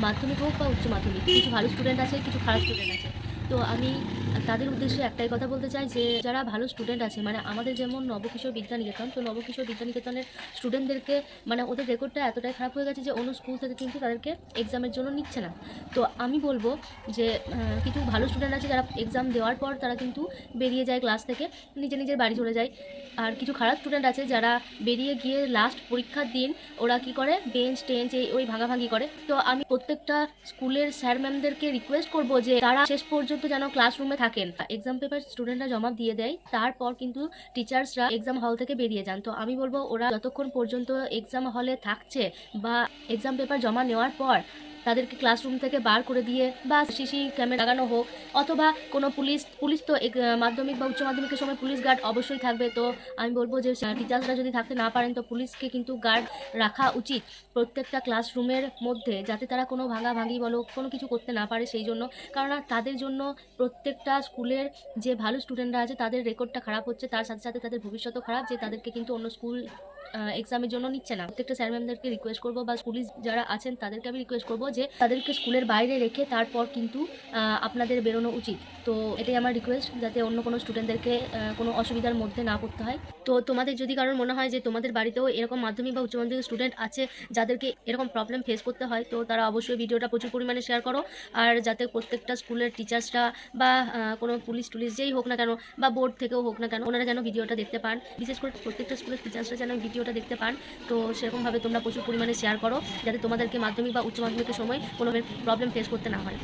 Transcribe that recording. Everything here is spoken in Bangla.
মাধ্যমিক হোক বা উচ্চ মাধ্যমিক কিছু ভালো স্টুডেন্ট আছে কিছু খারাপ স্টুডেন্ট আছে। তো আমি তাদের উদ্দেশ্যে একটাই কথা বলতে চাই যে, যারা ভালো স্টুডেন্ট আছে মানে আমাদের যেমন নবকিশোর বিদ্যানিকেতন, তো নবকিশোর বিদ্যানিকেতনের স্টুডেন্টদেরকে মানে ওদের রেকর্ডটা এতটাই খারাপ হয়ে গেছে যে, অন্য স্কুল থেকে কিন্তু তাদেরকে এক্সামের জন্য নিচ্ছে না। তো আমি বলব যে কিছু ভালো স্টুডেন্ট আছে যারা এক্সাম দেওয়ার পর তারা কিন্তু বেরিয়ে যায় ক্লাস থেকে নিজে নিজের বাড়ি চলে যায়। আর কিছু খারাপ স্টুডেন্ট আছে যারা বেরিয়ে গিয়ে লাস্ট পরীক্ষার দিন ওরা কি করে? বেঞ্চ টেঞ্চ এই ওই ভাঙাভাঙি করে। তো আমি প্রত্যেকটা স্কুলের স্যার ম্যামদেরকে রিকোয়েস্ট করব যে, তারা শেষ পর্যন্ত যেন ক্লাসরুমে থাকেন। এক্সাম পেপার স্টুডেন্টরা জমা দিয়ে দেয়, তারপর কিন্তু টিচার্সরা এক্সাম হল থেকে বেরিয়ে যান। তো আমি বলব, ওরা যতক্ষণ পর্যন্ত এক্সাম হলে থাকছে বা এক্সাম পেপার জমা নেওয়ার পর তাদেরকে ক্লাসরুম থেকে বার করে দিয়ে বা সিসি ক্যামেরা লাগানো হোক, অথবা কোনো পুলিশ পুলিশ তো মাধ্যমিক বা উচ্চ মাধ্যমিকের সময় পুলিশ গার্ড অবশ্যই থাকবে। তো আমি বলব যে টিচার্সরা যদি থাকতে না পারেন, তো পুলিশকে কিন্তু গার্ড রাখা উচিত প্রত্যেকটা ক্লাসরুমের মধ্যে, যাতে তারা কোনো ভাঙাভাঙি বলো, কোনো কিছু করতে না পারে সেই জন্য। কারণ তাদের জন্য প্রত্যেকটা স্কুলের যে ভালো স্টুডেন্টরা আছে, তাদের রেকর্ডটা খারাপ হচ্ছে, তার সাথে সাথে তাদের ভবিষ্যৎও খারাপ, যে তাদেরকে কিন্তু অন্য স্কুল এক্সামের জন্য নিচ্ছে না। প্রত্যেকটা স্যার ম্যামদেরকে রিকোয়েস্ট করব বা পুলিশ যারা আছেন, তাদেরকে আমি রিকোয়েস্ট করব যে তাদেরকে স্কুলের বাইরে রেখে তারপর কিন্তু আপনাদের বেরোনো উচিত। তো এটাই আমার রিকোয়েস্ট যাতে অন্য কোনো স্টুডেন্টদেরকে কোনো অসুবিধার মধ্যে না পড়তে হয়। তো তোমাদের যদি কারোর মনে হয় যে তোমাদের বাড়িতেও এরকম মাধ্যমিক বা উচ্চ মাধ্যমিক স্টুডেন্ট আছে, যাদেরকে এরকম প্রবলেম ফেস করতে হয়, তো তারা অবশ্যই ভিডিওটা প্রচুর পরিমাণে শেয়ার করো। আর যাতে প্রত্যেকটা স্কুলের টিচার্সরা বা কোনো পুলিশ টুলিশ যেই হোক না কেন, বা বোর্ড থেকেও হোক না কেন, ওনারা যেন ভিডিওটা দেখতে পান। বিশেষ করে প্রত্যেকটা স্কুলের টিচার্সরা যেন ভিডিওটা দেখতে পান। তো সেরকমভাবে তোমরা প্রচুর পরিমাণে শেয়ার করো, যাতে তোমাদেরকে মাধ্যমিক বা উচ্চ মাধ্যমিকের সময় কোনো প্রবলেম ফেস করতে না হয়।